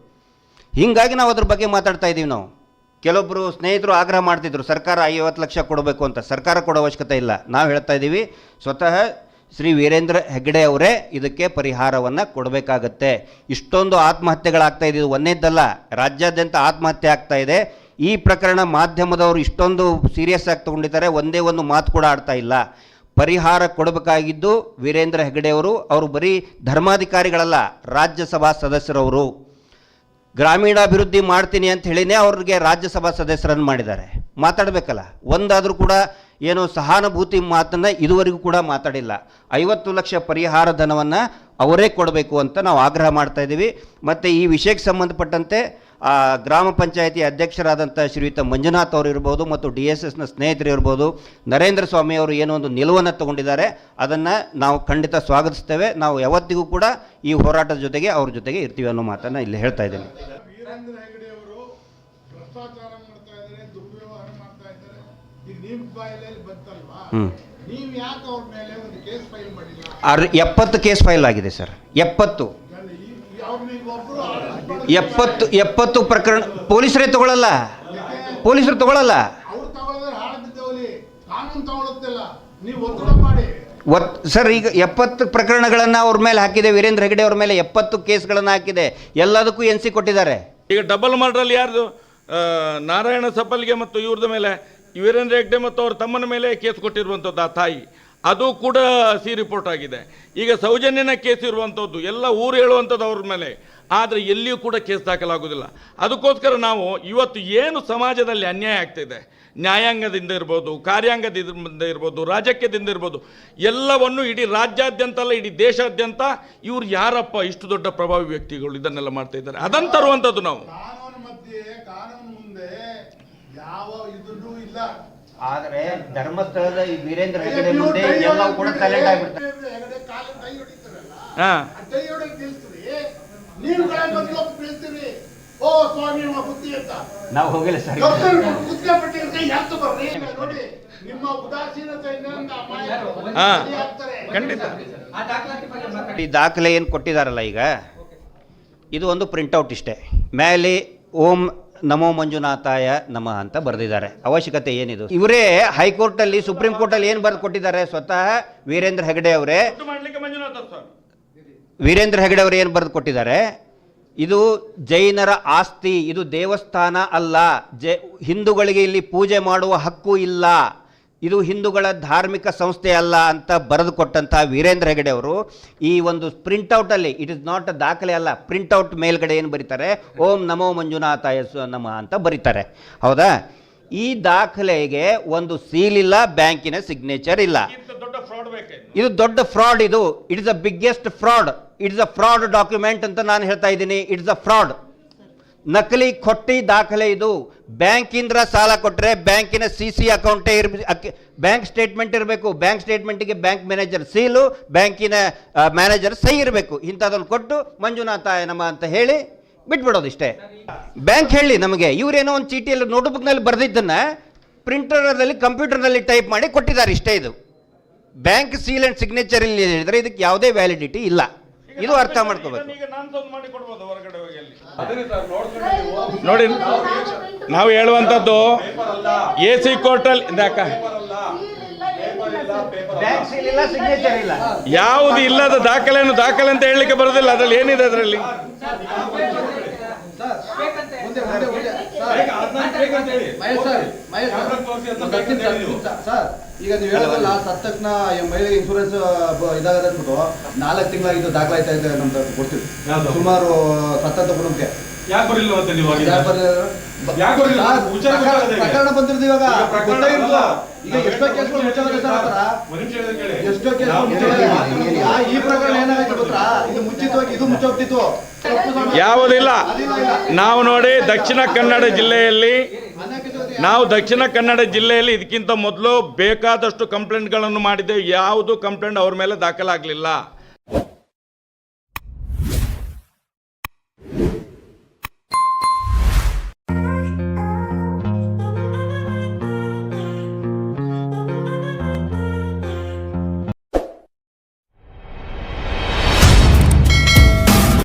ಹೀಗಾಗಿ ನಾವು ಅದ್ರ ಬಗ್ಗೆ ಮಾತಾಡ್ತಾ ಇದ್ದೀವಿ ನಾವು. ಕೆಲವೊಬ್ಬರು ಸ್ನೇಹಿತರು ಆಗ್ರಹ ಮಾಡ್ತಿದ್ರು, ಸರ್ಕಾರ ಐವತ್ತು ಲಕ್ಷ ಕೊಡಬೇಕು ಅಂತ. ಸರ್ಕಾರ ಕೊಡೋ ಅವಶ್ಯಕತೆ ಇಲ್ಲ. ನಾವು ಹೇಳ್ತಾ ಇದ್ದೀವಿ, ಸ್ವತಃ ಶ್ರೀ ವೀರೇಂದ್ರ ಹೆಗ್ಗಡೆ ಅವರೇ ಇದಕ್ಕೆ ಪರಿಹಾರವನ್ನು ಕೊಡಬೇಕಾಗತ್ತೆ. ಇಷ್ಟೊಂದು ಆತ್ಮಹತ್ಯೆಗಳಾಗ್ತಾ ಇದೆ ಇದು ಒಂದೇದ್ದಲ್ಲ, ರಾಜ್ಯಾದ್ಯಂತ ಆತ್ಮಹತ್ಯೆ ಆಗ್ತಾ ಇದೆ. ಈ ಪ್ರಕರಣ ಮಾಧ್ಯಮದವರು ಇಷ್ಟೊಂದು ಸೀರಿಯಸ್ ಆಗಿ ತಗೊಂಡಿದ್ದಾರೆ, ಒಂದೇ ಒಂದು ಮಾತು ಕೂಡ ಆಡ್ತಾ ಇಲ್ಲ. ಪರಿಹಾರ ಕೊಡಬೇಕಾಗಿದ್ದು ವೀರೇಂದ್ರ ಹೆಗಡೆ ಅವರು ಅವರು ಬರೀ ಧರ್ಮಾಧಿಕಾರಿಗಳಲ್ಲ, ರಾಜ್ಯಸಭಾ ಸದಸ್ಯರವರು. ಗ್ರಾಮೀಣಾಭಿವೃದ್ಧಿ ಮಾಡ್ತೀನಿ ಅಂತ ಹೇಳಿನೇ ಅವ್ರಿಗೆ ರಾಜ್ಯಸಭಾ ಸದಸ್ಯರನ್ನು ಮಾಡಿದ್ದಾರೆ. ಮಾತಾಡಬೇಕಲ್ಲ, ಒಂದಾದರೂ ಕೂಡ ಏನು ಸಹಾನುಭೂತಿ ಮಾತನ್ನು ಇದುವರೆಗೂ ಕೂಡ ಮಾತಾಡಿಲ್ಲ. ಐವತ್ತು ಲಕ್ಷ ಪರಿಹಾರ ಧನವನ್ನು ಅವರೇ ಕೊಡಬೇಕು ಅಂತ ನಾವು ಆಗ್ರಹ ಮಾಡ್ತಾ ಇದ್ದೀವಿ. ಮತ್ತು ಈ ವಿಷಯಕ್ಕೆ ಸಂಬಂಧಪಟ್ಟಂತೆ ಆ ಗ್ರಾಮ ಪಂಚಾಯತಿ ಅಧ್ಯಕ್ಷರಾದಂಥ ಶ್ರೀಯುತ ಮಂಜುನಾಥ್ ಅವರು ಇರ್ಬೋದು ಮತ್ತು ಡಿ ಎಸ್ ಎಸ್ನ ಸ್ನೇಹಿತರು ಇರ್ಬೋದು ನರೇಂದ್ರ ಸ್ವಾಮಿ ಅವರು ಏನೋ ಒಂದು ನಿಲುವನ್ನು ತಗೊಂಡಿದ್ದಾರೆ ಅದನ್ನು ನಾವು ಖಂಡಿತ ಸ್ವಾಗತಿಸ್ತೇವೆ. ನಾವು ಯಾವತ್ತಿಗೂ ಕೂಡ ಈ ಹೋರಾಟದ ಜೊತೆಗೆ ಅವ್ರ ಜೊತೆಗೆ ಇರ್ತೀವಿ ಅನ್ನೋ ಮಾತನ್ನು ಇಲ್ಲಿ ಹೇಳ್ತಾ ಇದ್ದೇನೆ. ಆರ್ ಎಪ್ಪತ್ತು ಕೇಸ್ ಫೈಲ್ ಆಗಿದೆ ಸರ್. ಎಪ್ಪತ್ತು ಅವ್ರನ್ನ ಈಗ ಒಬ್ರು arrest ಮಾಡಿ- ಎಪ್ಪತ್ತು ಎಪ್ಪತ್ತು ಪ್ರಕರಣ ಪೊಲೀಸರೇ ತಗೊಳ್ಳಲ್ಲ ಪೊಲೀಸರು ತಗೊಳ್ಳಲ್ಲ ಒತ್, ಸರ್, ಈಗ ಎಪ್ಪತ್ತು ಪ್ರಕರಣಗಳನ್ನು ಅವ್ರ ಮೇಲೆ ಹಾಕಿದೆ, ವೀರೇಂದ್ರ ಹೆಗಡೆ ಅವ್ರ ಮೇಲೆ ಎಪ್ಪತ್ತು ಕೇಸ್ಗಳನ್ನು ಹಾಕಿದೆ. ಎಲ್ಲದಕ್ಕೂ ಎನ್ ಸಿ ಕೊಟ್ಟಿದ್ದಾರೆ. ಈಗ ಡಬಲ್ ಮರ್ಡ್ರಲ್ಲಿ ಯಾರ್ದು? ನಾರಾಯಣ ಸಪಲ್ಗೆ ಮತ್ತು ಇವ್ರದ ಮೇಲೆ, ವೀರೇಂದ್ರ ಹೆಗ್ಡೆ ಮತ್ತು ಅವ್ರ ತಮ್ಮನ ಮೇಲೆ ಕೇಸ್ ಕೊಟ್ಟಿರುವಂಥದ್ದು ಆ ತಾಯಿ. ಅದು ಕೂಡ ಸಿ ರಿಪೋರ್ಟ್ ಆಗಿದೆ. ಈಗ ಸೌಜನ್ಯನ ಕೇಸ್ ಇರುವಂಥದ್ದು ಎಲ್ಲ ಊರು ಹೇಳುವಂಥದ್ದು ಅವ್ರ ಮೇಲೆ. ಆದರೆ ಎಲ್ಲಿಯೂ ಕೂಡ ಕೇಸ್ ದಾಖಲಾಗೋದಿಲ್ಲ ಅದಕ್ಕೋಸ್ಕರ ನಾವು ಇವತ್ತು ಏನು ಸಮಾಜದಲ್ಲಿ ಅನ್ಯಾಯ ಆಗ್ತಿದೆ, ನ್ಯಾಯಾಂಗದಿಂದ ಇರ್ಬೋದು, ಕಾರ್ಯಾಂಗದಿಂದ ಇರ್ಬೋದು, ರಾಜಕೀಯದಿಂದ ಇರ್ಬೋದು, ಎಲ್ಲವನ್ನು ಇಡೀ ರಾಜ್ಯಾದ್ಯಂತ ಅಲ್ಲ, ಇಡೀ ದೇಶಾದ್ಯಂತ ಇವ್ರು ಯಾರಪ್ಪ ಇಷ್ಟು ದೊಡ್ಡ ಪ್ರಭಾವಿ ವ್ಯಕ್ತಿಗಳು ಇದನ್ನೆಲ್ಲ ಮಾಡ್ತಾ ಇದ್ದಾರೆ. ಅದನ್ನು ತರುವಂಥದ್ದು ನಾವು. ಮುಂದೆ ಯಾವ ಇಲ್ಲ. ಆದರೆ ಧರ್ಮಸ್ಥಳದ ಈ ವೀರೇಂದ್ರ ಹೆಗಡೆ ಮುಂದೆ ಎಲ್ಲ ಎಲ್ಲವೂ ಕೂಡ ಟ್ಯಾಲೆಂಟ್ ಸೈಲೆಂಟ್ ಆಗಿಬಿಡ್ತಾರೆ. ನೀವು ಅಂತ ನಾವು ಹೋಗಿಲ್ಲ ಸರ್. ಕುತ್ಕೊಂಡ್ಬಿಟ್ಟಿದ್ರೆ ಯಾಕೆ ಬರ್ರಿ. ನೋಡಿ ನಿಮ್ಮ ಉದಾಸೀನತೆಯಿಂದ ಅಮಾಯಕರು ಹಾ. ಬಲಿ ಆಗ್ತಾರೆ. ಖಂಡಿತ. ಆ ದಾಖಲಾತಿ ಬಗ್ಗೆ ಮಾತಾಡಿ. ಈ ದಾಖಲೆ ಏನು ಕೊಟ್ಟಿದ್ದಾರಲ್ಲ ಈಗ? ಇದು ಒಂದು ಪ್ರಿಂಟೌಟ್ ಇಷ್ಟೇ. ಮೇಲೆ ಓಂ ನಮೋ ಮಂಜುನಾಥಾಯ ನಮ ಅಂತ ಬರೆದಿದ್ದಾರೆ. ಅವಶ್ಯಕತೆ ಏನಿದು? ಇವರೇ ಹೈಕೋರ್ಟಲ್ಲಿ ಸುಪ್ರೀಂ ಕೋರ್ಟಲ್ಲಿ ಏನು ಬರೆದು ಕೊಟ್ಟಿದ್ದಾರೆ? ಸ್ವತಃ ವೀರೇಂದ್ರ ಹೆಗಡೆ ಅವರೇ. ವೀರೇಂದ್ರ ಹೆಗಡೆ ಅವರು ಏನು ಬರೆದು ಕೊಟ್ಟಿದ್ದಾರೆ? ಇದು ಜೈನರ ಆಸ್ತಿ ಇದು ದೇವಸ್ಥಾನ ಅಲ್ಲ. ಜೈ ಹಿಂದೂಗಳಿಗೆ ಇಲ್ಲಿ ಪೂಜೆ ಮಾಡುವ ಹಕ್ಕು ಇಲ್ಲ. ಇದು ಹಿಂದೂಗಳ ಧಾರ್ಮಿಕ ಸಂಸ್ಥೆ ಅಲ್ಲ ಅಂತ ಬರೆದು ಕೊಟ್ಟಂತಹ ವೀರೇಂದ್ರ ಹೆಗಡೆ ಅವರು ಈ ಒಂದು ಪ್ರಿಂಟೌಟಲ್ಲಿ ಇಟ್ ಇಸ್ ನಾಟ್ ಅ ದಾಖಲೆ ಅಲ್ಲ ಪ್ರಿಂಟೌಟ್ ಮೇಲ್ಗಡೆ ಏನು ಬರೀತಾರೆ? ಓಂ ನಮೋ ಮಂಜುನಾಥ ಸ್ವ ನಮಃ ಅಂತ ಬರೀತಾರೆ. ಹೌದಾ? ಈ ದಾಖಲೆಗೆ ಒಂದು ಸೀಲ್ ಇಲ್ಲ ಬ್ಯಾಂಕಿನ ಸಿಗ್ನೇಚರ್ ಇಲ್ಲ. ಇದು ದೊಡ್ಡ ಫ್ರಾಡ್ ಇದು. ಇದು it's the biggest fraud it's a fraud document ಅಂತ ನಾನು ಹೇಳ್ತಾ ಇದ್ದೀನಿ. ಇಟ್ಸ್ ಅ ಫ್ರಾಡ್ ನಕಲಿ ಕೊಟ್ಟಿ ದಾಖಲೆ ಇದು. ಬ್ಯಾಂಕಿಂದ ಸಾಲ ಕೊಟ್ಟರೆ ಬ್ಯಾಂಕಿನ ಸಿ ಸಿ ಅಕೌಂಟೇ ಇರ್ ಬ್ಯಾಂಕ್ ಸ್ಟೇಟ್ಮೆಂಟ್ ಇರಬೇಕು. ಬ್ಯಾಂಕ್ ಸ್ಟೇಟ್ಮೆಂಟಿಗೆ ಬ್ಯಾಂಕ್ ಮ್ಯಾನೇಜರ್ ಸೀಲು, ಬ್ಯಾಂಕಿನ ಮ್ಯಾನೇಜರ್ ಸಹಿ ಇರಬೇಕು. ಇಂಥದ್ದನ್ನು ಕೊಟ್ಟು ಮಂಜುನಾಥ ಏನಮ್ಮ ಅಂತ ಹೇಳಿ ಬಿಟ್ಬಿಡೋದು ಇಷ್ಟೇ ಬ್ಯಾಂಕ್ ಹೇಳಿ ನಮಗೆ, ಇವರೇನೋ ಒಂದು ಚೀಟಿಯಲ್ಲಿ ನೋಟ್ಬುಕ್ನಲ್ಲಿ ಬರೆದಿದ್ದನ್ನು ಪ್ರಿಂಟರ್ನಲ್ಲಿ ಕಂಪ್ಯೂಟರ್ನಲ್ಲಿ ಟೈಪ್ ಮಾಡಿ ಕೊಟ್ಟಿದ್ದಾರೆ. ಇಷ್ಟೇ ಇದು. ಬ್ಯಾಂಕ್ ಸೀಲ್ ಆ್ಯಂಡ್ ಸಿಗ್ನೇಚರ್ ಇಲ್ಲಿ ಹೇಳಿದರೆ ಇದಕ್ಕೆ ಯಾವುದೇ ವ್ಯಾಲಿಡಿಟಿ ಇಲ್ಲ. ಇದು ಅರ್ಥ ಮಾಡ್ಕೋಬೇಕು. ಈಗ ನಾನು ತಂದು ಮಾಡಿ ಕೊಡ್ಬೋದು ಹೊರಗಡೆ ಹೋಗಿ ಅಲ್ಲಿ. ಅದೇ ಸರ್ ನೋಡ್ಕೊಂಡು ನೋಡಿ ನಾವು ಹೇಳುವಂಥದ್ದು ಎ ಸಿ ಕೋರ್ಟಲ್ ಇದಾಕ ಬ್ಯಾಂಕ್ ಸೀಲ್ ಇಲ್ಲ ಸಿಗ್ನೇಚರ್ ಇಲ್ಲ ಯಾವುದು ಇಲ್ಲದ ದಾಖಲೆಯನ್ನು ದಾಖಲೆ ಅಂತ ಹೇಳಲಿಕ್ಕೆ ಬರೋದಿಲ್ಲ ಅದರಲ್ಲಿ ಏನಿದೆ ಅದರಲ್ಲಿ? ಸರ್, ಈಗ ನೀವು ಹೇಳೋದಲ್ಲ ಸತ್ತಕ್ನ ಮಹಿಳೆ ಇನ್ಶೂರೆನ್ಸ್ ಇದಾಗದ ಅಂದ್ಬಿಟ್ಟು ನಾಲ್ಕು ಇದು ದಾಖಲಾಯ್ತಾ ಇದೆ ನಮ್ದು ಕೊಡ್ತೀವಿ ಯಾವ್ದು? ಸುಮಾರು ಸತ್ತಂತ ಕುಟುಂಬಕ್ಕೆ ಯಾಕೆ ಬರಲಿಲ್ಲ ಮತ್ತೆ ನೀವು ಆಗಿನ? ಯಾರ್ ಬರ್ಲಿಲ್ಲ? ಯಾಕ್ ಬರ್ಲಿಲ್ಲ? ಸರ್, ವಿಚಾರ ಪ್ರಕರಣ- ಗೊತ್ತಾಗದೆ ಈಗ. ಪ್ರಕರಣ ಬಂದಿರೋದು ಇವಾಗ ಈಗ ಪ್ರಕರಣ ಗೊತ್ತಾಗಿರೋದು. ಅಲ್ಲ. ಈಗ ನಾವು ಎಷ್ಟೋ ಹೇಳ್ತಾ ಕೇಸ್ಗಳು ಇದ್ದೀವಿ ಸರ್ ಆ ಥರ. ಒಂದು ನಿಮಿಷ ಹೇಳಿದ್ರೆ ಕೇಳಿ. ಎಷ್ಟೋ ಕೇಸ್ ನಾವು ಮುಚ್ಚೋಗಿದೆ. ಮಾತನಾಡ್ತಾ ಆ, ಈ ಪ್ರಕರಣ ಏನಾಗೈತೆ ಗೊತ್ತಾ ಇದು ಮುಚ್ಚಿತ್ತು ಇದು ಮುಚ್ಚೋಗ್ತಿತ್ತು ಯಾವುದಿಲ್ಲ ಅದಿಲ್ಲ, ಇಲ್ಲ. ನಾವು ನೋಡಿ ದಕ್ಷಿಣ ಕನ್ನಡ ಜಿಲ್ಲೆಯಲ್ಲಿ ಅನೇಕ ನಾವು ದಕ್ಷಿಣ ಕನ್ನಡ ಜಿಲ್ಲೆಯಲ್ಲಿ ಇದಕ್ಕಿಂತ ಮೊದಲು ಬೇಕಾದಷ್ಟು ಕಂಪ್ಲೇಂಟ್ಗಳನ್ನು ಮಾಡಿದ್ದೇವೆ. ಯಾವುದು ಕಂಪ್ಲೇಂಟ್ ಅವ್ರ ಮೇಲೆ ದಾಖಲಾಗಲಿಲ್ಲ.